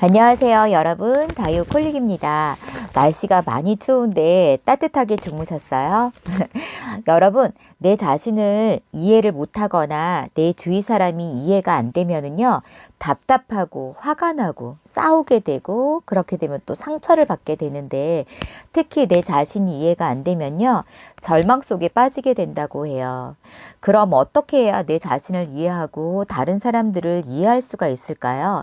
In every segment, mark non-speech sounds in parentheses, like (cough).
안녕하세요, 여러분. 다이오 콜릭입니다. 날씨가 많이 추운데 따뜻하게 주무셨어요? (laughs) 여러분, 내 자신을 이해를 못하거나 내 주위 사람이 이해가 안 되면은요, 답답하고 화가 나고 싸우게 되고 그렇게 되면 또 상처를 받게 되는데 특히 내 자신이 이해가 안 되면요, 절망 속에 빠지게 된다고 해요. 그럼 어떻게 해야 내 자신을 이해하고 다른 사람들을 이해할 수가 있을까요?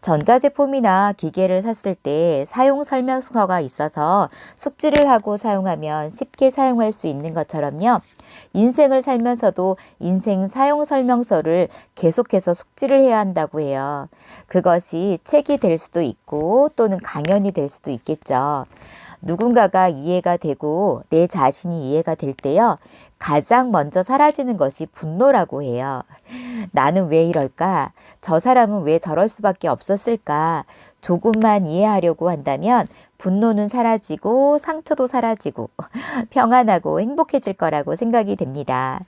전자제품이나 기계를 샀을 때 사용 설명서가 있어서 숙지를 하고 사용하면 쉽게 사용할 수 있는 것처럼요. 인생을 살면서도 인생 사용 설명서를 계속해서 숙지를 해야 한다고 해요. 그것이 책이 될 수도 있고 또는 강연이 될 수도 있겠죠. 누군가가 이해가 되고 내 자신이 이해가 될 때요. 가장 먼저 사라지는 것이 분노라고 해요. 나는 왜 이럴까? 저 사람은 왜 저럴 수밖에 없었을까? 조금만 이해하려고 한다면 분노는 사라지고 상처도 사라지고 (laughs) 평안하고 행복해질 거라고 생각이 됩니다.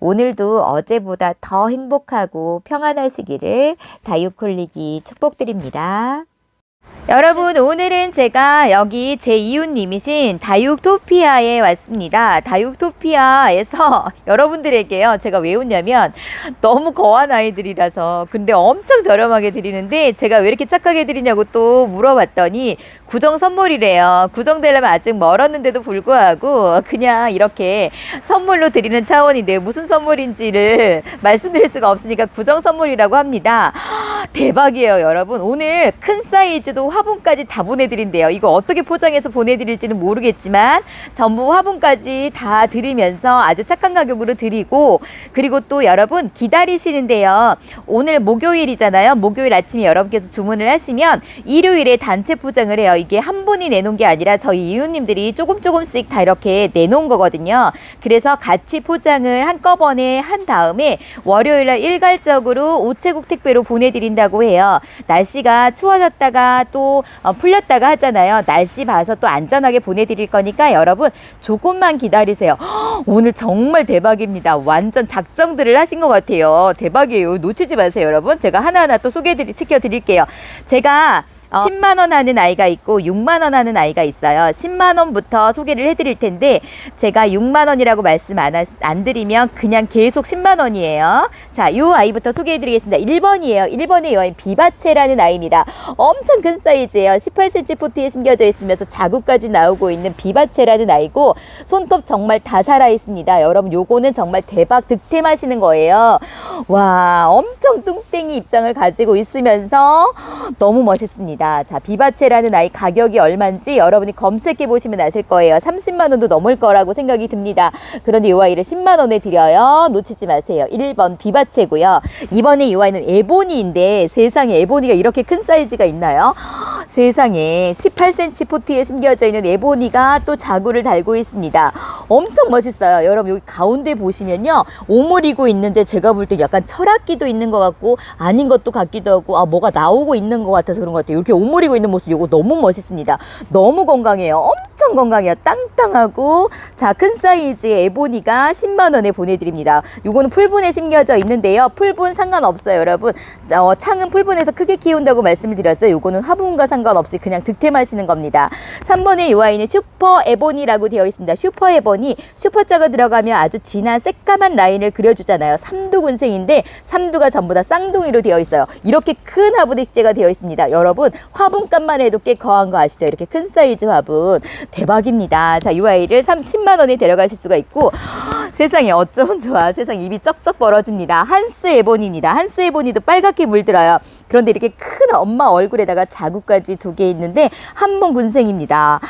오늘도 어제보다 더 행복하고 평안하시기를 다육콜릭이 축복드립니다. 여러분 오늘은 제가 여기 제 이웃님이신 다육토피아에 왔습니다. 다육토피아에서 (laughs) 여러분들에게요 제가 왜 왔냐면 너무 거한 아이들이라서 근데 엄청 저렴하게 드리는데 제가 왜 이렇게 착하게 드리냐고 또 물어봤더니 구정 선물이래요. 구정되려면 아직 멀었는데도 불구하고 그냥 이렇게 선물로 드리는 차원인데 무슨 선물인지를 (laughs) 말씀드릴 수가 없으니까 구정 선물이라고 합니다. (gasps) 대박이에요 여러분 오늘 큰 사이즈 도 화분까지 다 보내드린대요. 이거 어떻게 포장해서 보내드릴지는 모르겠지만 전부 화분까지 다 드리면서 아주 착한 가격으로 드리고 그리고 또 여러분 기다리시는데요. 오늘 목요일이잖아요. 목요일 아침에 여러분께서 주문을 하시면 일요일에 단체 포장을 해요. 이게 한 분이 내놓은 게 아니라 저희 이웃님들이 조금 조금씩 다 이렇게 내놓은 거거든요. 그래서 같이 포장을 한꺼번에 한 다음에 월요일날 일괄적으로 우체국 택배로 보내드린다고 해요. 날씨가 추워졌다가 또 어, 풀렸다가 하잖아요. 날씨 봐서 또 안전하게 보내드릴 거니까 여러분 조금만 기다리세요. 헉, 오늘 정말 대박입니다. 완전 작정들을 하신 것 같아요. 대박이에요. 놓치지 마세요, 여러분. 제가 하나하나 또 소개시켜 드릴게요. 제가 어, 10만 원 하는 아이가 있고 6만 원 하는 아이가 있어요. 10만 원부터 소개를 해드릴 텐데 제가 6만 원이라고 말씀 안, 하, 안 드리면 그냥 계속 10만 원이에요. 자, 요 아이부터 소개해드리겠습니다. 1번이에요. 1번의 여인 비바체라는 아이입니다. 엄청 큰 사이즈예요. 18cm 포트에 숨겨져 있으면서 자국까지 나오고 있는 비바체라는 아이고 손톱 정말 다 살아 있습니다. 여러분 요거는 정말 대박 득템하시는 거예요. 와, 엄청 뚱땡이 입장을 가지고 있으면서 너무 멋있습니다. 있습니다. 자, 비바체라는 아이 가격이 얼마인지 여러분이 검색해 보시면 아실 거예요. 30만 원도 넘을 거라고 생각이 듭니다. 그런데 이 아이를 10만 원에 드려요. 놓치지 마세요. 1번 비바체고요. 2번에 이 아이는 에보니인데 세상에 에보니가 이렇게 큰 사이즈가 있나요? 세상에 18cm 포트에 숨겨져 있는 에보니가 또 자구를 달고 있습니다. 엄청 멋있어요. 여러분 여기 가운데 보시면요. 오므리고 있는데 제가 볼 때 약간 철학기도 있는 것 같고 아닌 것도 같기도 하고 아 뭐가 나오고 있는 것 같아서 그런 것 같아요. 이렇게 오므리고 있는 모습 이거 너무 멋있습니다. 너무 건강해요. 엄청 건강해요. 땅땅하고 자 큰 사이즈의 에보니가 10만 원에 보내드립니다. 이거는 풀분에 심겨져 있는데요. 풀분 상관없어요, 여러분. 어, 창은 풀분에서 크게 키운다고 말씀을 드렸죠. 이거는 화분과 상관없이 그냥 득템하시는 겁니다. 3번의 이 아이는 슈퍼 에보니라고 되어 있습니다. 슈퍼 에보니 슈퍼자가 들어가면 아주 진한 새까만 라인을 그려주잖아요. 삼두군생인데 삼두가 전부 다 쌍둥이로 되어 있어요. 이렇게 큰 화분 액제가 되어 있습니다. 여러분 화분값만 해도 꽤 거한 거 아시죠? 이렇게 큰 사이즈 화분 대박입니다. 자, 이 아이를 30만 원에 데려가실 수가 있고 세상에 어쩌면 좋아. 세상 입이 쩍쩍 벌어집니다. 한스 에보니입니다. 한스 에보니도 빨갛게 물들어요. 그런데 이렇게 큰 엄마 얼굴에다가 자국까지 두 개 있는데 한번 군생입니다.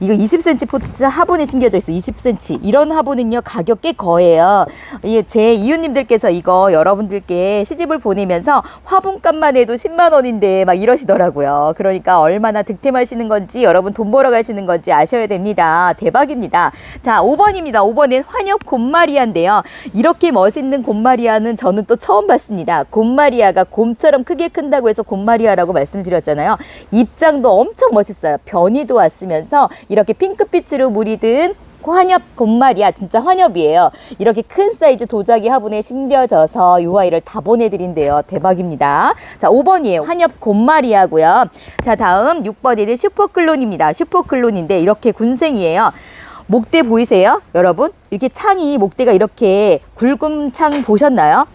이거 20cm 포트 화분에 숨겨져 있어. 20cm. 이런 화분은요 가격 꽤. 이게 제 이웃님들께서 이거 여러분들께 시집을 보내면서 화분값만 해도 10만 원인데 막 이러시더라고요. 그러니까 얼마나 득템하시는 건지 여러분 돈 벌어 가시는 건지 아셔야 됩니다. 대박입니다. 자 5번입니다. 5번은 환엽 곰 마리아인데요. 이렇게 멋있는 곰마리아는 저는 또 처음 봤습니다. 곰마리아가 곰처럼 크게 큰다고 해서 곰마리아라고 말씀드렸잖아요. 입장도 엄청 멋있어요. 변이도 왔으면서 이렇게 핑크빛으로 물이 든 환엽 곰말이야. 진짜 환엽이에요. 이렇게 큰 사이즈 도자기 화분에 심겨져서 이 아이를 다 보내드린대요. 대박입니다. 자, 5번이에요. 환엽 곰말이하고요. 자, 다음 6번에는 슈퍼클론입니다. 슈퍼클론인데 이렇게 군생이에요. 목대 보이세요? 여러분? 이렇게 창이 목대가 이렇게 굵은 창 보셨나요?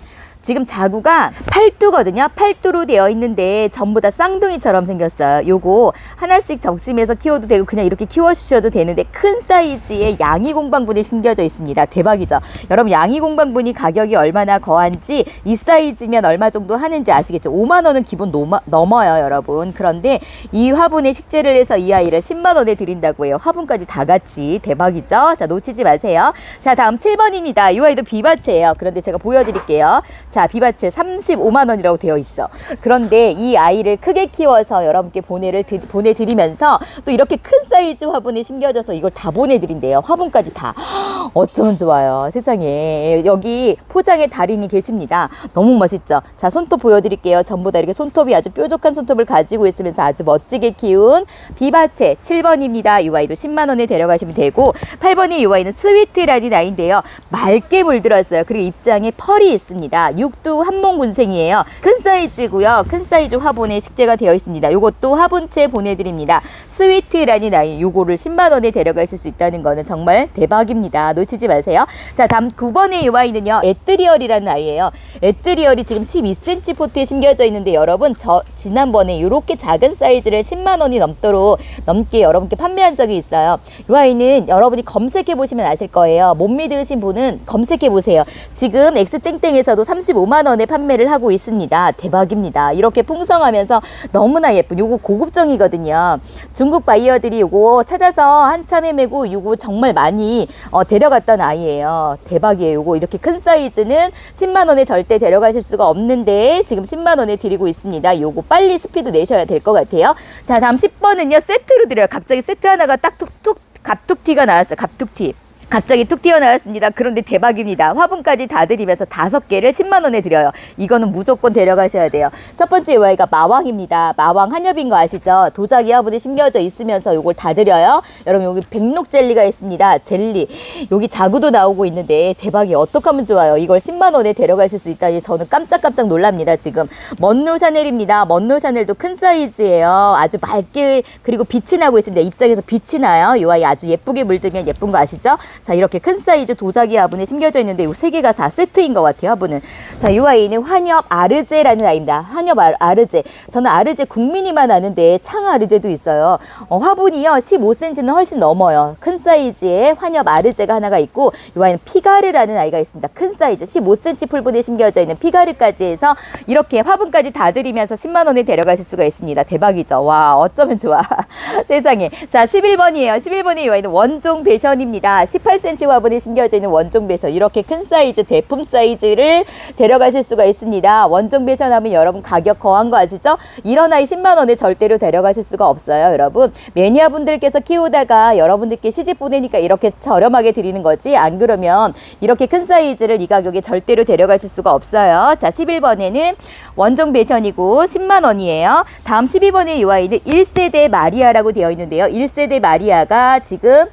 지금 자구가 팔두거든요. 팔두로 되어 있는데 전부 다 쌍둥이처럼 생겼어요. 요거 하나씩 적심해서 키워도 되고 그냥 이렇게 키워주셔도 되는데 큰 사이즈의 양이 공방분이 심겨져 있습니다. 대박이죠. 여러분 양이 공방분이 가격이 얼마나 거한지 이 사이즈면 얼마 정도 하는지 아시겠죠? 5만 원은 기본 넘어, 넘어요, 여러분. 그런데 이 화분에 식재를 해서 이 아이를 10만 원에 드린다고 해요. 화분까지 다 같이 대박이죠. 자 놓치지 마세요. 자 다음 7번입니다. 이 아이도 비바체예요. 그런데 제가 보여드릴게요. 자, 비바체 35만 원이라고 되어 있죠. 그런데 이 아이를 크게 키워서 여러분께 보내를 드, 보내드리면서 또 이렇게 큰 사이즈 화분에 심겨져서 이걸 다 보내드린대요. 화분까지 다. (gasps) 어쩌면 좋아요. 세상에. 여기 포장의 달인이 계십니다. 너무 멋있죠. 자, 손톱 보여드릴게요. 전부 다 이렇게 손톱이 아주 뾰족한 손톱을 가지고 있으면서 아주 멋지게 키운 비바체 7번입니다. 이 아이도 10만 원에 데려가시면 되고 8번이 이 아이는 스위트라는 아이인데요. 맑게 물들었어요. 그리고 입장에 펄이 있습니다. 육두 한몽 군생이에요. 큰 사이즈고요. 큰 사이즈 화분에 식재가 되어 있습니다. 요것도 화분채 보내드립니다. 스위트라는 아이 요거를 10만 원에 데려가실 수 있다는 거는 정말 대박입니다. 놓치지 마세요. 자 다음 9번의 이 아이는요. 에뜨리얼이라는 아이예요. 에뜨리얼이 지금 12cm 포트에 심겨져 있는데 여러분 저 지난번에 이렇게 작은 사이즈를 10만 원이 넘도록 넘게 여러분께 판매한 적이 있어요. 이 아이는 여러분이 검색해 보시면 아실 거예요. 못 믿으신 분은 검색해 보세요. 지금 엑스땡땡에서도 35만 원에 판매를 하고 있습니다. 대박입니다. 이렇게 풍성하면서 너무나 예쁜 요거 고급정이거든요. 중국 바이어들이 요거 찾아서 한참 헤매고 요거 정말 많이 어, 데려갔던 아이예요. 대박이에요. 요거 이렇게 큰 사이즈는 10만 원에 절대 데려가실 수가 없는데 지금 10만 원에 드리고 있습니다. 요거 빨리 스피드 내셔야 될 것 같아요. 자, 다음 10번은요. 세트로 드려요. 갑자기 세트 하나가 딱 툭툭 갑툭튀가 나왔어요. 갑툭튀. 갑자기 툭 튀어나왔습니다. 그런데 대박입니다. 화분까지 다 드리면서 다섯 개를 10만 원에 드려요. 이거는 무조건 데려가셔야 돼요. 첫 번째 와이가 마왕입니다. 마왕 한엽인 거 아시죠? 도자기 화분에 심겨져 있으면서 이걸 다 드려요. 여러분 여기 백록 젤리가 있습니다. 젤리. 여기 자구도 나오고 있는데 대박이 어떻게 하면 좋아요? 이걸 10만 원에 데려가실 수 있다니 저는 깜짝깜짝 놀랍니다. 지금 먼노 샤넬입니다. 먼노 샤넬도 큰 사이즈예요. 아주 맑게 그리고 빛이 나고 있습니다. 입장에서 빛이 나요. 이 아이 아주 예쁘게 물들면 예쁜 거 아시죠? 자 이렇게 큰 사이즈 도자기 화분에 심겨져 있는데 이 세 개가 다 세트인 것 같아요 화분은. 자이 아이는 환엽 아르제라는 아이입니다. 환엽 아- 아르제. 저는 아르제 국민이만 아는데 창 아르제도 있어요. 어, 화분이요 15cm는 훨씬 넘어요. 큰 사이즈의 환엽 아르제가 하나가 있고 이 아이는 피가르라는 아이가 있습니다. 큰 사이즈 15cm 풀분에 심겨져 있는 피가르까지 해서 이렇게 화분까지 다 드리면서 10만 원에 데려가실 수가 있습니다. 대박이죠? 와 어쩌면 좋아. (laughs) 세상에. 자 11번이에요. 11번의 이 아이는 원종 배션입니다 18cm 화분에 심겨져 있는 원종 배션 이렇게 큰 사이즈 대품 사이즈를 데려가실 수가 있습니다. 원종 배션 하면 여러분 가격 거한 거 아시죠? 이런 아이 10만 원에 절대로 데려가실 수가 없어요, 여러분. 매니아 분들께서 키우다가 여러분들께 시집 보내니까 이렇게 저렴하게 드리는 거지. 안 그러면 이렇게 큰 사이즈를 이 가격에 절대로 데려가실 수가 없어요. 자, 11번에는 원종 배션이고 10만 원이에요. 다음 12번의 이 아이는 1세대 마리아라고 되어 있는데요. 1세대 마리아가 지금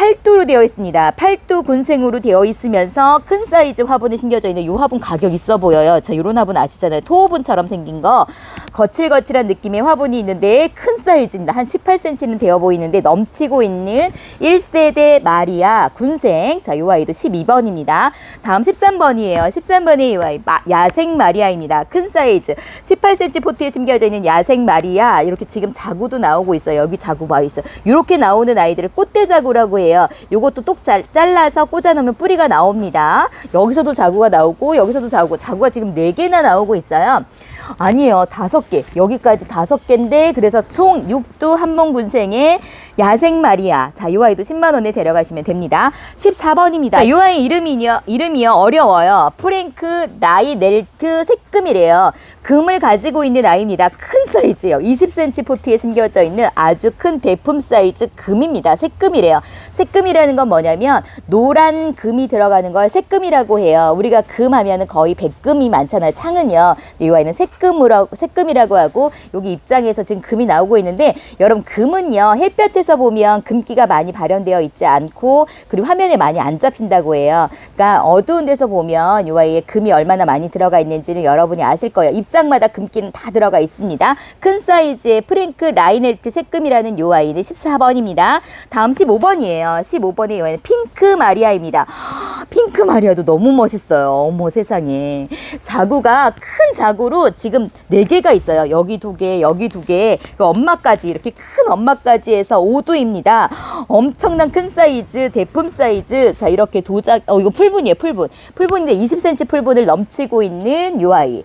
팔두로 되어 있습니다. 팔두 군생으로 되어 있으면서 큰 사이즈 화분에 심겨져 있는 이 화분 가격 있어 보여요. 자, 요런 화분 아시잖아요. 토오분처럼 생긴 거. 거칠거칠한 느낌의 화분이 있는데 큰 사이즈입니다. 한 18cm는 되어 보이는데 넘치고 있는 1세대 마리아 군생. 자, 요 아이도 12번입니다. 다음 13번이에요. 13번의 이 아이 마- 야생 마리아입니다. 큰 사이즈. 18cm 포트에 심겨져 있는 야생 마리아. 이렇게 지금 자구도 나오고 있어요. 여기 자구 봐 있어요. 이렇게 나오는 아이들을 꽃대 자구라고 해요. 요것도 똑 잘, 잘라서 꽂아 놓으면 뿌리가 나옵니다. 여기서도 자구가 나오고 여기서도 자구. 자구가 지금 네개나 나오고 있어요. 아니에요. 다섯 개. 여기까지 다섯 개인데 그래서 총 육두 한몽 군생의 야생 마리아. 자, 이 아이도 10만 원에 데려가시면 됩니다. 14번입니다. 자, 이 아이 이름이요. 이름이요. 어려워요. 프랭크 라이넬트 색금이래요. 금을 가지고 있는 아이입니다. 큰 사이즈예요. 20cm 포트에 심겨져 있는 아주 큰 대품 사이즈 금입니다. 색금이래요. 색금이라는 건 뭐냐면 노란 금이 들어가는 걸 색금이라고 해요. 우리가 금 하면은 거의 백금이 많잖아요. 창은요. 이 아이는 색금으로 색금이라고 하고 여기 입장에서 지금 금이 나오고 있는데 여러분 금은요 햇볕에 화면에서 보면 금기가 많이 발현되어 있지 않고 그리고 화면에 많이 안 잡힌다고 해요. 그러니까 어두운 데서 보면 이 아이의 금이 얼마나 많이 들어가 있는지는 여러분이 아실 거예요. 입장마다 금기는 다 들어가 있습니다. 큰 사이즈의 프랭크 라이넬트 색금이라는 요 아이는 14번입니다. 다음 15번이에요. 15번의 이 아이는 핑크 마리아입니다. (gasps) 핑크 마리아도 너무 멋있어요. 어머 세상에. 자구가 큰 자구로 지금 네 개가 있어요. 여기 두 개, 여기 두 개, 그 엄마까지 이렇게 큰 엄마까지 해서 5두입니다. 엄청난 큰 사이즈, 대품 사이즈. 자 이렇게 도작, 어 이거 풀분이에요, 풀분. 풀분인데 20cm 풀분을 넘치고 있는 요 아이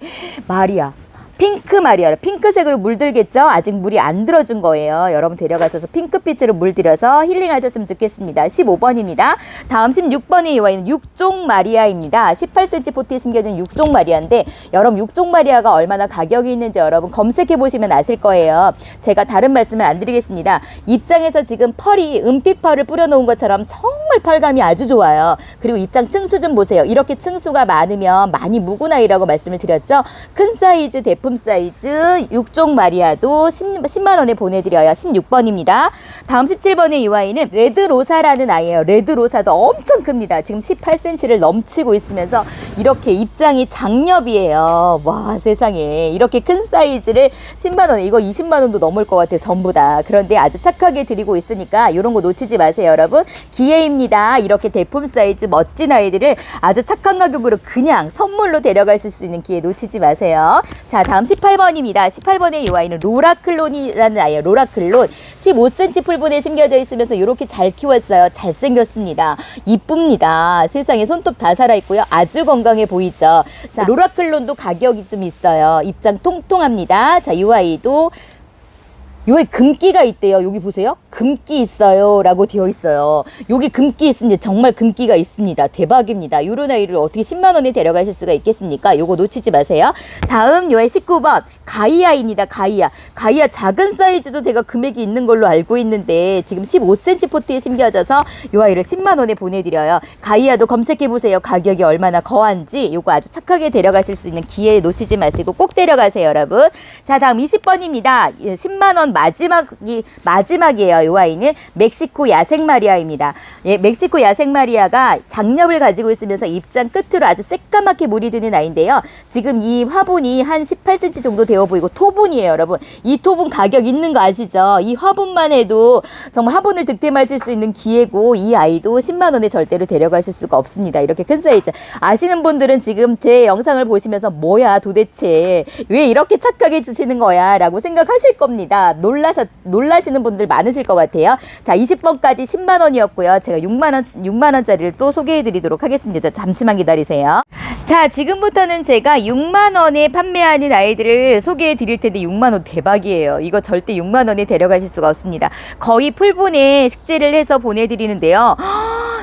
마리아. 핑크 마리아로 핑크색으로 물들겠죠? 아직 물이 안 들어준 거예요. 여러분 데려가셔서 핑크빛으로 물들여서 힐링하셨으면 좋겠습니다. 15번입니다. 다음 16번의 이 와인은 육종 마리아입니다. 18cm 포트에 심겨진 육종 마리아인데 여러분 육종 마리아가 얼마나 가격이 있는지 여러분 검색해 보시면 아실 거예요. 제가 다른 말씀은 안 드리겠습니다. 입장에서 지금 펄이 은빛 펄을 뿌려놓은 것처럼 정말 펄감이 아주 좋아요. 그리고 입장 층수 좀 보세요. 이렇게 층수가 많으면 많이 묵은 아이라고 말씀을 드렸죠. 큰 사이즈 대품 사이즈 육종 마리아도 10, 만 원에 보내드려요. 16번입니다. 다음 17번의 이 아이는 레드 로사라는 아이예요. 레드 로사도 엄청 큽니다. 지금 18cm를 넘치고 있으면서 이렇게 입장이 장렵이에요. 와 세상에 이렇게 큰 사이즈를 10만 원 이거 20만 원도 넘을 것 같아요. 전부 다. 그런데 아주 착하게 드리고 있으니까 이런 거 놓치지 마세요, 여러분. 기회입니다. 이렇게 대품 사이즈 멋진 아이들을 아주 착한 가격으로 그냥 선물로 데려가실 수 있는 기회 놓치지 마세요. 자, 다음 18번입니다. 18번의 이 아이는 로라클론이라는 아이예요. 로라클론. 15cm 풀분에 심겨져 있으면서 이렇게 잘 키웠어요. 잘생겼습니다. 이쁩니다. 세상에 손톱 다 살아있고요. 아주 건강해 보이죠. 자, 로라클론도 가격이 좀 있어요. 입장 통통합니다. 자, 이 아이도 요에 금기가 있대요. 여기 보세요. 금기 있어요. 라고 되어 있어요. 여기 금기 있습니다. 정말 금기가 있습니다. 대박입니다. 요런 아이를 어떻게 10만원에 데려가실 수가 있겠습니까? 요거 놓치지 마세요. 다음 요의 19번. 가이아입니다. 가이아. 가이아 작은 사이즈도 제가 금액이 있는 걸로 알고 있는데 지금 15cm 포트에 심겨져서 요 아이를 10만원에 보내드려요. 가이아도 검색해보세요. 가격이 얼마나 거한지 요거 아주 착하게 데려가실 수 있는 기회 놓치지 마시고 꼭 데려가세요. 여러분. 자 다음 20번입니다. 10만원 마지막이 마지막이에요. 요 아이는 멕시코 야생 마리아입니다. 예, 멕시코 야생 마리아가 장렵을 가지고 있으면서 입장 끝으로 아주 새까맣게 물이 드는 아이인데요. 지금 이 화분이 한 18cm 정도 되어 보이고 토분이에요, 여러분. 이 토분 가격 있는 거 아시죠? 이 화분만 해도 정말 화분을 득템하실 수 있는 기회고 이 아이도 10만 원에 절대로 데려가실 수가 없습니다. 이렇게 큰 사이즈. 아시는 분들은 지금 제 영상을 보시면서 뭐야 도대체 왜 이렇게 착하게 주시는 거야 라고 생각하실 겁니다. 놀라서 놀라시는 분들 많으실 것 같아요. 자, 20번까지 10만 원이었고요. 제가 6만 원 6만 원짜리를 또 소개해 드리도록 하겠습니다. 잠시만 기다리세요. 자, 지금부터는 제가 6만 원에 판매하는 아이들을 소개해 드릴 텐데 6만 원 대박이에요. 이거 절대 6만 원에 데려가실 수가 없습니다. 거의 풀분에 식재를 해서 보내 드리는데요.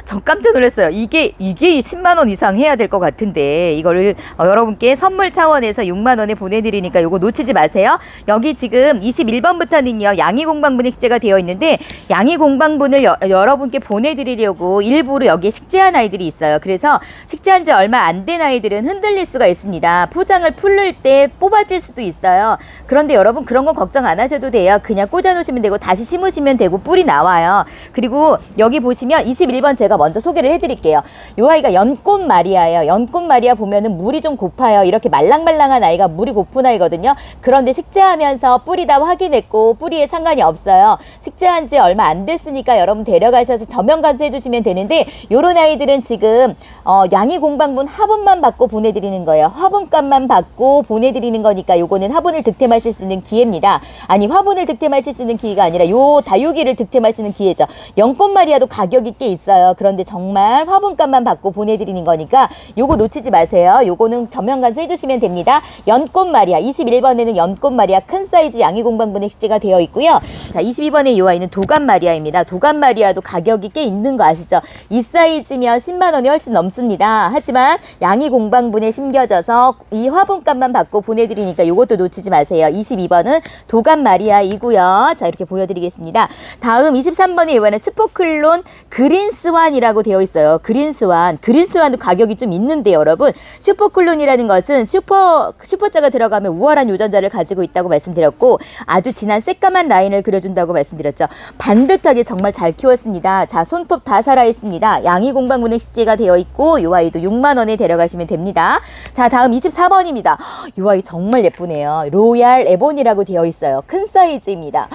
전 깜짝 놀랐어요. 이게 이게 10만 원 이상 해야 될 것 같은데 이거를 어, 여러분께 선물 차원에서 6만 원에 보내드리니까 이거 놓치지 마세요. 여기 지금 21번부터 는요 양이 공방분에 식재가 되어 있는데 양이 공방분을 여, 여러분께 보내드리려고 일부러 여기에 식재한 아이들이 있어요. 그래서 식재한 지 얼마 안 된 아이들은 흔들릴 수가 있습니다. 포장을 풀릴 때 뽑아질 수도 있어요. 그런데 여러분 그런 건 걱정 안 하셔도 돼요. 그냥 꽂아 놓으시면 되고 다시 심으시면 되고 뿌리 나와요. 그리고 여기 보시면 21번 제가 먼저 소개를 해드릴게요. 이 아이가 연꽃 마리아예요. 연꽃 마리아 보면은 물이 좀 고파요. 이렇게 말랑말랑한 아이가 물이 고픈 아이거든요. 그런데 식재하면서 뿌리 다 확인했고 뿌리에 상관이 없어요. 식재한 지 얼마 안 됐으니까 여러분 데려가셔서 저면 간수 해 주시면 되는데 요런 아이들은 지금 어, 양이 공방분 화분만 받고 보내드리는 거예요. 화분값만 받고 보내드리는 거니까 요거는 화분을 득템하실 수 있는 기회입니다. 아니 화분을 득템하실 수 있는 기회가 아니라 요 다육이를 득템할 수 있는 기회죠. 연꽃 마리아도 가격이 꽤 있어요. 그런데 정말 화분값만 받고 보내드리는 거니까 요거 놓치지 마세요. 요거는 전면 간수 해주시면 됩니다. 연꽃 마리아 21번에는 연꽃 마리아 큰 사이즈 양이 공방분에 식재 가 되어 있고요. 자 22번에 이 아이는 도감 마리아입니다. 도감 마리아도 가격이 꽤 있는 거 아시죠? 이 사이즈면 10만 원이 훨씬 넘습니다. 하지만 양이 공방분에 심겨져서 이 화분값만 받고 보내드리니까 요것도 놓치지 마세요. 22번은 도감 마리아이고요. 자 이렇게 보여드리겠습니다. 다음 23번에 이번에 스포클론 그린스완이라고 되어 있어요. 그린스완. 그린스완도 가격이 좀 있는데 여러분 슈퍼클론이라는 것은 슈퍼 슈퍼자가 들어가면 우월한 유전자를 가지고 있다고 말씀드렸고 아주 진한 약간 새까만 라인을 그려준다고 말씀드렸죠. 반듯하게 정말 잘 키웠습니다. 자, 손톱 다 살아있습니다. 양이 공방분해 식재가 되어 있고 요 아이도 6만 원에 데려가시면 됩니다. 자, 다음 24번입니다. 요 아이 정말 예쁘네요. 로얄 에본이라고 되어 있어요. 큰 사이즈입니다.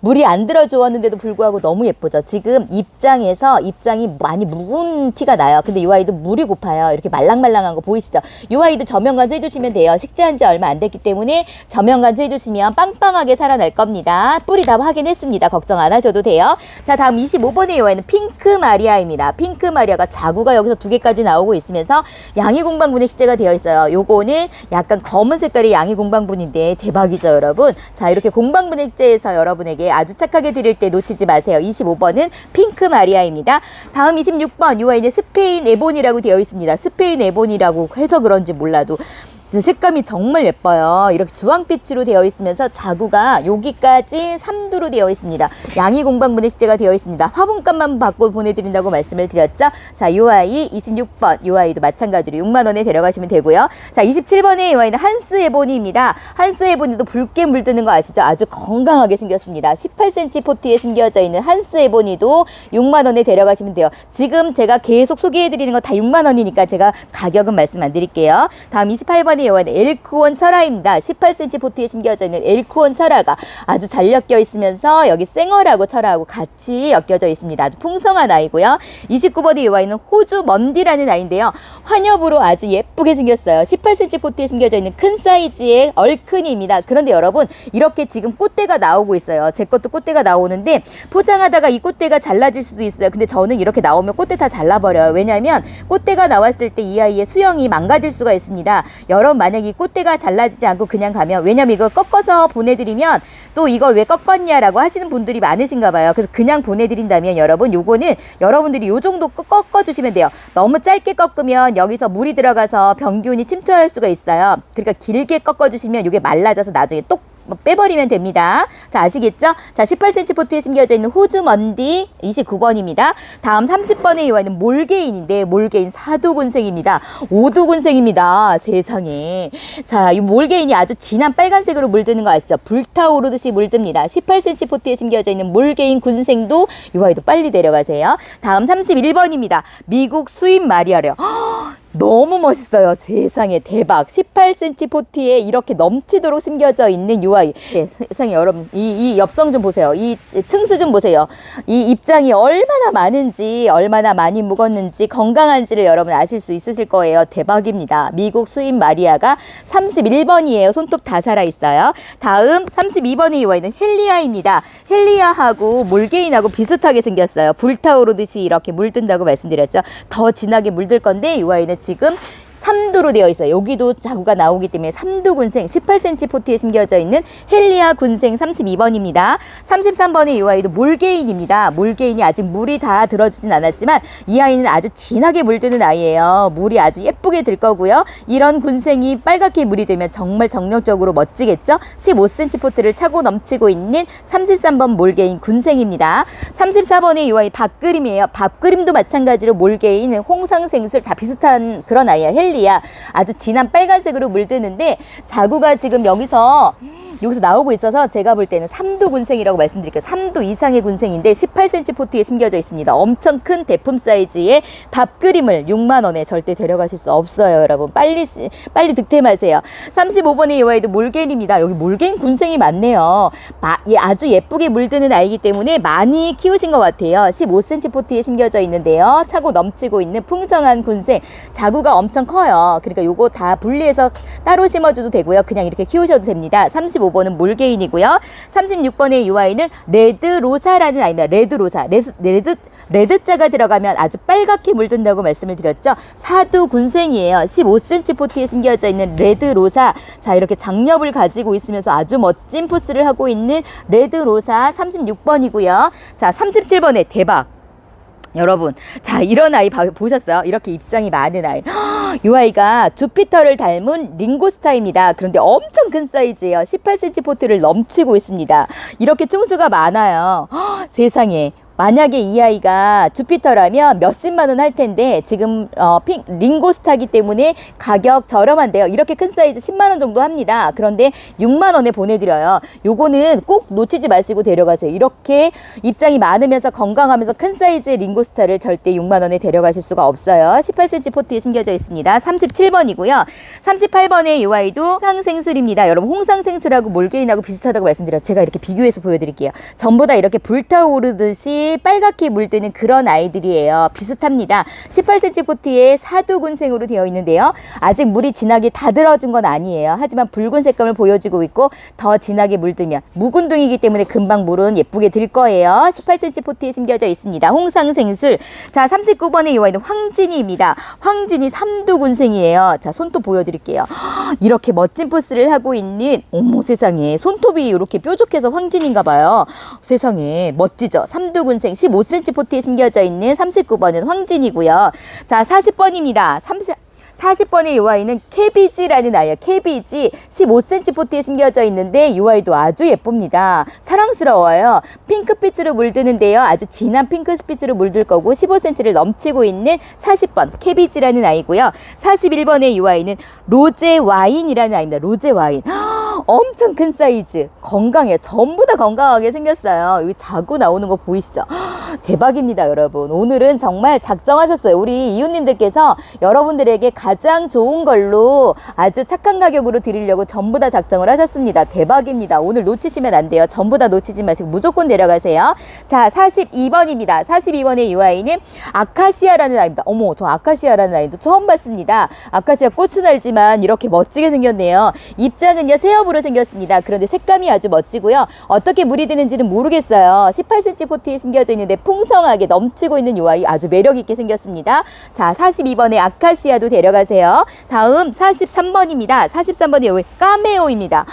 물이 안 들어 주었는데도 불구하고 너무 예쁘죠. 지금 입장에서 입장이 많이 묵은 티가 나요. 근데 요 아이도 물이 고파요. 이렇게 말랑말랑한 거 보이시죠? 요 아이도 저면관수 해주시면 돼요. 식재한 지 얼마 안 됐기 때문에 저면관수 해주시면 빵빵하게 살아날 겁니다. 뿌리 다 확인했습니다. 걱정 안 하셔도 돼요. 자, 다음 25번의 요 아이는 핑크 마리아입니다. 핑크 마리아가 자구가 여기서 두 개까지 나오고 있으면서 양이 공방분해 식재가 되어 있어요. 요거는 약간 검은 색깔의 양이 공방분인데 대박이죠, 여러분. 자, 이렇게 공방분해 식재에서 여러분에게 아주 착하게 드릴 때 놓치지 마세요. 25번은 핑크 마리아입니다. 다음 26번 요 아이는 스페인 에본이라고 되어 있습니다. 스페인 에본이라고 해서 그런지 몰라도 그 색감이 정말 예뻐요. 이렇게 주황빛으로 되어 있으면서 자구가 여기까지 3두로 되어 있습니다. 양이 공방분해 식재가 되어 있습니다. 화분값만 받고 보내드린다고 말씀을 드렸죠. 자, 요 아이 26번, 요 아이도 마찬가지로 6만 원에 데려가시면 되고요. 자, 27번의 요 아이는 한스 에보니입니다. 한스 에보니도 붉게 물드는 거 아시죠? 아주 건강하게 생겼습니다. 18cm 포트에 숨겨져 있는 한스 에보니도 6만 원에 데려가시면 돼요. 지금 제가 계속 소개해드리는 거 다 6만 원이니까 제가 가격은 말씀 안 드릴게요. 다음 28번 의 요원은 엘크원 철화입니다. 18cm 포트에 숨겨져 있는 엘크원 철화가 아주 잘 엮여 있으면서 여기 생얼하고 철화하고 같이 엮여져 있습니다. 아주 풍성한 아이고요. 29번의 요아이는 호주 먼디라는 아이인데요. 환엽으로 아주 예쁘게 생겼어요. 18cm 포트에 숨겨져 있는 큰 사이즈의 얼큰이입니다. 그런데 여러분 이렇게 지금 꽃대가 나오고 있어요. 제 것도 꽃대가 나오는데 포장하다가 이 꽃대가 잘라질 수도 있어요. 근데 저는 이렇게 나오면 꽃대 다 잘라버려요. 왜냐하면 꽃대가 나왔을 때 이 아이의 수영이 망가질 수가 있습니다. 여러 분 만약 이 꽃대가 잘라지지 않고 그냥 가면 왜냐면 이걸 꺾어서 보내드리면 또 이걸 왜 꺾었냐라고 하시는 분들이 많으신가 봐요. 그래서 그냥 보내드린다면 여러분 요거는 여러분들이 요 정도 꺾- 꺾어주시면 돼요. 너무 짧게 꺾으면 여기서 물이 들어가서 병균이 침투할 수가 있어요. 그러니까 길게 꺾어주시면 이게 말라져서 나중에 똑 빼버리면 됩니다. 자, 아시겠죠? 자, 18cm 포트에 숨겨져 있는 호주 먼디 29번입니다. 다음 30번의 요한은 몰개인인데, 몰개인 사두군생입니다. 오두군생입니다. 세상에. 자, 이 몰개인이 아주 진한 빨간색으로 물드는 거 아시죠? 불타오르듯이 물듭니다. 18cm 포트에 숨겨져 있는 몰개인 군생도 요 아이도 빨리 데려가세요. 다음 31번입니다. 미국 수입 마리아려. 너무 멋있어요. 세상에 대박. 18cm 포트에 이렇게 넘치도록 숨겨져 있는 요 아이. 예, 세상에 여러분 이, 이 엽성 좀 보세요. 이 층수 좀 보세요. 이 입장이 얼마나 많은지 얼마나 많이 묵었는지 건강한지를 여러분 아실 수 있으실 거예요. 대박입니다. 미국 수입 마리아가 31번이에요. 손톱 다 살아 있어요. 다음 32번의 요 아이는 헬리아입니다. 헬리아하고 몰개인하고 비슷하게 생겼어요. 불타오르듯이 이렇게 물든다고 말씀드렸죠. 더 진하게 물들 건데 이 아이는 지금 3두로 되어 있어요. 여기도 자구가 나오기 때문에 3두 군생 18cm 포트에 숨겨져 있는 헬리아 군생 32번입니다. 33번의 이 아이도 몰개인입니다. 몰개인이 아직 물이 다 들어주진 않았지만 이 아이는 아주 진하게 물드는 아이예요. 물이 아주 예쁘게 들 거고요. 이런 군생이 빨갛게 물이 들면 정말 정력적으로 멋지겠죠? 15cm 포트를 차고 넘치고 있는 33번 몰개인 군생입니다. 34번의 이 아이 밥그림이에요. 밥그림도 마찬가지로 몰개인, 홍상생술 다 비슷한 그런 아이예요. 헬리아. 아주 진한 빨간색으로 물드는데 자구가 지금 여기서 여기서 나오고 있어서 제가 볼 때는 3두 군생이라고 말씀드릴게요. 3두 이상의 군생인데 18cm 포트에 숨겨져 있습니다. 엄청 큰 대품 사이즈의 밥 그림을 6만 원에 절대 데려가실 수 없어요, 여러분. 빨리 쓰- 빨리 득템하세요. 35번의 이 아이도 몰개인입니다. 여기 몰개인 군생이 많네요. 마- 예, 아주 예쁘게 물드는 아이기 때문에 많이 키우신 것 같아요. 15cm 포트에 숨겨져 있는데요. 차고 넘치고 있는 풍성한 군생. 자구가 엄청 커요. 그러니까 요거 다 분리해서 따로 심어줘도 되고요. 그냥 이렇게 키우셔도 됩니다. 35 번은 몰개인이고요. 36번의 이 아이는 레드로사라는 아이입니다. 레드로사. 레드, 레드, 레드자가 들어가면 아주 빨갛게 물든다고 말씀을 드렸죠. 사두 군생이에요. 15cm 포트에 숨겨져 있는 레드로사. 자, 이렇게 장렵을 가지고 있으면서 아주 멋진 포스를 하고 있는 레드로사 36번이고요. 자, 37번의 대박. 여러분, 자, 이런 아이 봐- 보셨어요? 이렇게 입장이 많은 아이. 이 아이가 주피터를 닮은 링고스타입니다. 그런데 엄청 큰 사이즈예요. 18cm 포트를 넘치고 있습니다. 이렇게 층수가 많아요. 세상에. 만약에 이 아이가 주피터라면 몇십만 원 할 텐데 지금 어, 핑, 링고스타기 때문에 가격 저렴한데요. 이렇게 큰 사이즈 10만 원 정도 합니다. 그런데 6만 원에 보내드려요. 요거는 꼭 놓치지 마시고 데려가세요. 이렇게 입장이 많으면서 건강하면서 큰 사이즈의 링고스타를 절대 6만 원에 데려가실 수가 없어요. 18cm 포트에 숨겨져 있습니다. 37번이고요. 38번의 이 아이도 상생술입니다. 여러분 홍상생술하고 몰개인하고 비슷하다고 말씀드렸죠. 제가 이렇게 비교해서 보여드릴게요. 전부 다 이렇게 불타오르듯이 빨갛게 물드는 그런 아이들이에요. 비슷합니다. 18cm 포트에 사두군생으로 되어 있는데요. 아직 물이 진하게 다 들어준 건 아니에요. 하지만 붉은 색감을 보여주고 있고 더 진하게 물들면 묵은둥이기 때문에 금방 물은 예쁘게 들 거예요. 18cm 포트에 숨겨져 있습니다. 홍상생술. 자, 39번의 이 아이는 황진이입니다. 황진이 삼두군생이에요. 자, 손톱 보여드릴게요. (gasps) 이렇게 멋진 포스를 하고 있는 어머 세상에 손톱이 이렇게 뾰족해서 황진인가 봐요. 세상에 멋지죠. 삼두군 생 15cm 포트에 숨겨져 있는 39번은 황진이고요. 자, 40번입니다. 30 40번의 이 아이는 케비지라는 아이예요. 케비지 15cm 포트에 숨겨져 있는데 이 아이도 아주 예쁩니다. 사랑스러워요. 핑크빛으로 물드는데요. 아주 진한 핑크빛으로 물들 거고 15cm를 넘치고 있는 40번 케비지라는 아이고요. 41번의 이 아이는 로제 와인이라는 아이입니다. 로제 와인. (gasps) 엄청 큰 사이즈 건강해요 전부 다 건강하게 생겼어요 여기 자고 나오는 거 보이시죠 (gasps) 대박입니다 여러분 오늘은 정말 작정하셨어요 우리 이웃님들께서 여러분들에게 가장 좋은 걸로 아주 착한 가격으로 드리려고 전부 다 작정을 하셨습니다. 대박입니다. 오늘 놓치시면 안 돼요. 전부 다 놓치지 마시고 무조건 내려가세요. 자 42번입니다. 42번의 이 아이는 아카시아라는 아이입니다. 어머 저 아카시아라는 아이도 처음 봤습니다. 아카시아 꽃은 알지만 이렇게 멋지게 생겼네요. 입장은요 새업으로 생겼습니다. 그런데 색감이 아주 멋지고요. 어떻게 물이 드는지는 모르겠어요. 18cm 포트에 숨겨져 있는데 풍성하게 넘치고 있는 이 아이 아주 매력 있게 생겼습니다. 자 42번의 아카시아도 데려가 세요. 다음 43번입니다. 43번이 까메오입니다.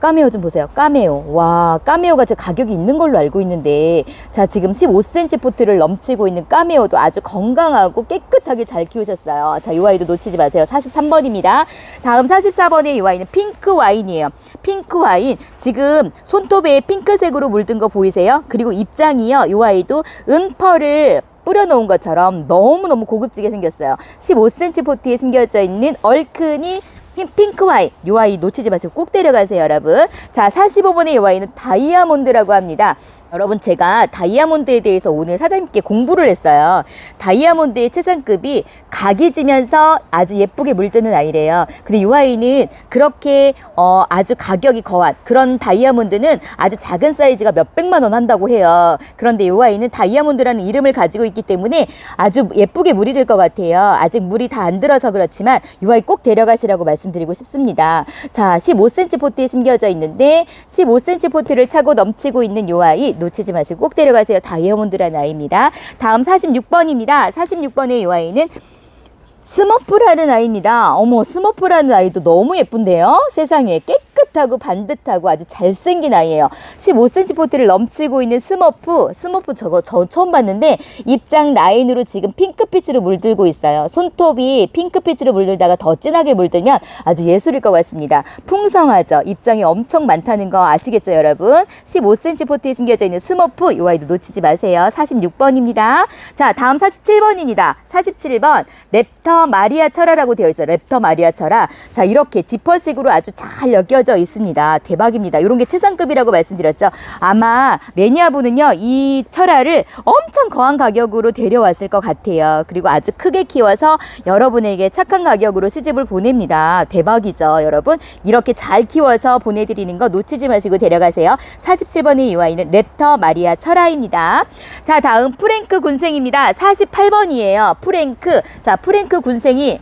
까메오 좀 보세요. 까메오. 와 까메오가 제 가격이 있는 걸로 알고 있는데 자 지금 15cm 포트를 넘치고 있는 까메오도 아주 건강하고 깨끗하게 잘 키우셨어요. 자이 아이도 놓치지 마세요. 43번입니다. 다음 44번의 이 아이는 핑크 와인이에요. 핑크 와인. 지금 손톱에 핑크색으로 물든 거 보이세요? 그리고 입장이요. 이 아이도 은펄을 뿌려놓은 것처럼 너무너무 고급지게 생겼어요. 15cm 포트에 숨겨져 있는 얼큰이 흰 핑크 와인 요 아이 놓치지 마시고 꼭 데려가세요 여러분. 자 45번의 요 아이는 다이아몬드라고 합니다 여러분 제가 다이아몬드에 대해서 오늘 사장님께 공부를 했어요. 다이아몬드의 최상급이 각이 지면서 아주 예쁘게 물드는 아이래요. 근데 이 아이는 그렇게 어, 아주 가격이 거한 그런 다이아몬드는 아주 작은 사이즈가 몇백만 원 한다고 해요. 그런데 이 아이는 다이아몬드라는 이름을 가지고 있기 때문에 아주 예쁘게 물이 들 것 같아요. 아직 물이 다 안 들어서 그렇지만 이 아이 꼭 데려가시라고 말씀드리고 싶습니다. 자, 15cm 포트에 숨겨져 있는데 15cm 포트를 차고 넘치고 있는 이 아이 놓치지 마시고 꼭 데려가세요. 다이아몬드라는 아이입니다. 다음 46번입니다. 46번의 이 아이는 스머프라는 아이입니다. 어머, 스머프라는 아이도 너무 예쁜데요? 세상에 깨끗 하고 반듯하고 아주 잘생긴 아이예요. 15cm 포트를 넘치고 있는 스머프. 스머프 저거 저 처음 봤는데 입장 라인으로 지금 핑크빛으로 물들고 있어요. 손톱이 핑크빛으로 물들다가 더 진하게 물들면 아주 예술일 것 같습니다. 풍성하죠? 입장이 엄청 많다는 거 아시겠죠, 여러분? 15cm 포트에 숨겨져 있는 스머프. 이 아이도 놓치지 마세요. 46번입니다. 자, 다음 47번입니다. 47번. 랩터 마리아 철화라고 되어 있어요. 랩터 마리아 철화. 자, 이렇게 지퍼식으로 아주 잘 엮여져 있습니다. 대박입니다. 이런 게 최상급이라고 말씀드렸죠. 아마 매니아분은요, 이 철화를 엄청 거한 가격으로 데려왔을 것 같아요. 그리고 아주 크게 키워서 여러분에게 착한 가격으로 시집을 보냅니다. 대박이죠, 여러분. 이렇게 잘 키워서 보내드리는 거 놓치지 마시고 데려가세요. 47번의 이 아이는 랩터 마리아 철화입니다. 자, 다음 프랭크 군생입니다. 48번이에요. 프랭크. 자, 프랭크 군생이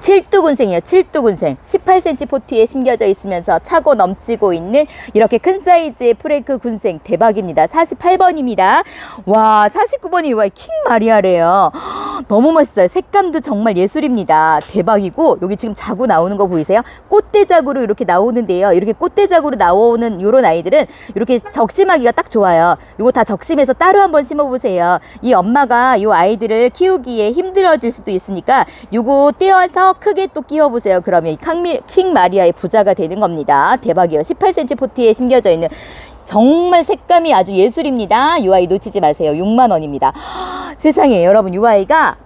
칠두군생이에요. 칠두군생. 18cm 포트에 심겨져 있으면서 차고 넘치고 있는 이렇게 큰 사이즈의 프랭크 군생. 대박입니다. 48번입니다. 와, 49번이 와, 킹 마리아래요. (gasps) 너무 멋있어요. 색감도 정말 예술입니다. 대박이고, 여기 지금 자구 나오는 거 보이세요? 꽃대자구로 이렇게 나오는데요. 이렇게 꽃대자구로 나오는 요런 아이들은 이렇게 적심하기가 딱 좋아요. 요거 다 적심해서 따로 한번 심어보세요. 이 엄마가 요 아이들을 키우기에 힘들어질 수도 있으니까 요거 떼어 서 크게 또 끼워보세요. 그러면 이 킹미, 킹 마리아의 부자가 되는 겁니다. 대박이에요. 18cm 포트에 심겨져 있는 정말 색감이 아주 예술입니다. 이 아이 놓치지 마세요. 6만 원입니다. (gasps) 세상에 여러분 이 아이가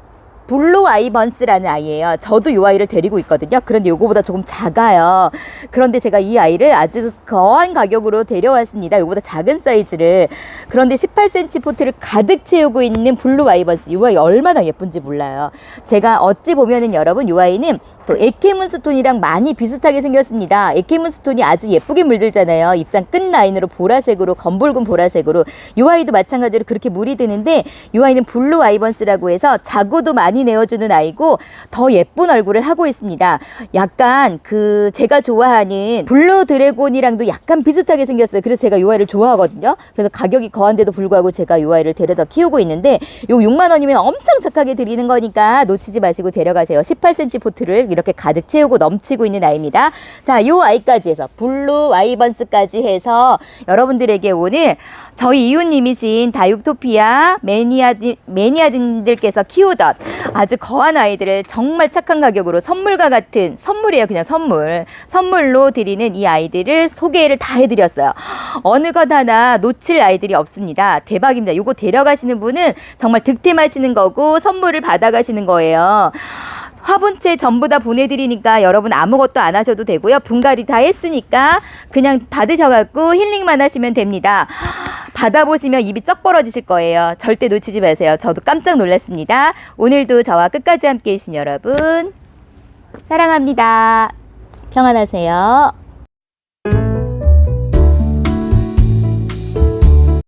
블루 아이번스라는 아이예요. 저도 이 아이를 데리고 있거든요. 그런데 요거보다 조금 작아요. 그런데 제가 이 아이를 아주 거한 가격으로 데려왔습니다. 요거보다 작은 사이즈를. 그런데 18cm 포트를 가득 채우고 있는 블루 아이번스. 이 아이 얼마나 예쁜지 몰라요. 제가 어찌 보면은 여러분 이 아이는 또 에케문스톤이랑 많이 비슷하게 생겼습니다. 에케문스톤이 아주 예쁘게 물들잖아요. 입장 끝 라인으로 보라색으로 검붉은 보라색으로 이 아이도 마찬가지로 그렇게 물이 드는데 이 아이는 블루 아이번스라고 해서 자고도 많이 내어주는 아이고 더 예쁜 얼굴을 하고 있습니다. 약간 그 제가 좋아하는 블루 드래곤이랑도 약간 비슷하게 생겼어요. 그래서 제가 이 아이를 좋아하거든요. 그래서 가격이 거한데도 불구하고 제가 이 아이를 데려다 키우고 있는데 요 6만 원이면 엄청 착하게 드리는 거니까 놓치지 마시고 데려가세요. 18cm 포트를 이렇게 가득 채우고 넘치고 있는 아이입니다. 자, 요 아이까지 해서 블루 와이번스까지 해서 여러분들에게 오늘 저희 이웃님이신 다육토피아 매니아드, 매니아들께서 키우던 아주 거한 아이들을 정말 착한 가격으로 선물과 같은 선물이에요. 그냥 선물. 선물로 드리는 이 아이들을 소개를 다 해드렸어요. 어느 것 하나 놓칠 아이들이 없습니다. 대박입니다. 요거 데려가시는 분은 정말 득템하시는 거고 선물을 받아가시는 거예요. 화분채 전부 다 보내드리니까 여러분 아무것도 안 하셔도 되고요. 분갈이 다 했으니까 그냥 받으셔갖고 힐링만 하시면 됩니다. 받아보시면 입이 쩍 벌어지실 거예요. 절대 놓치지 마세요. 저도 깜짝 놀랐습니다. 오늘도 저와 끝까지 함께 해주신 여러분 사랑합니다. 평안하세요.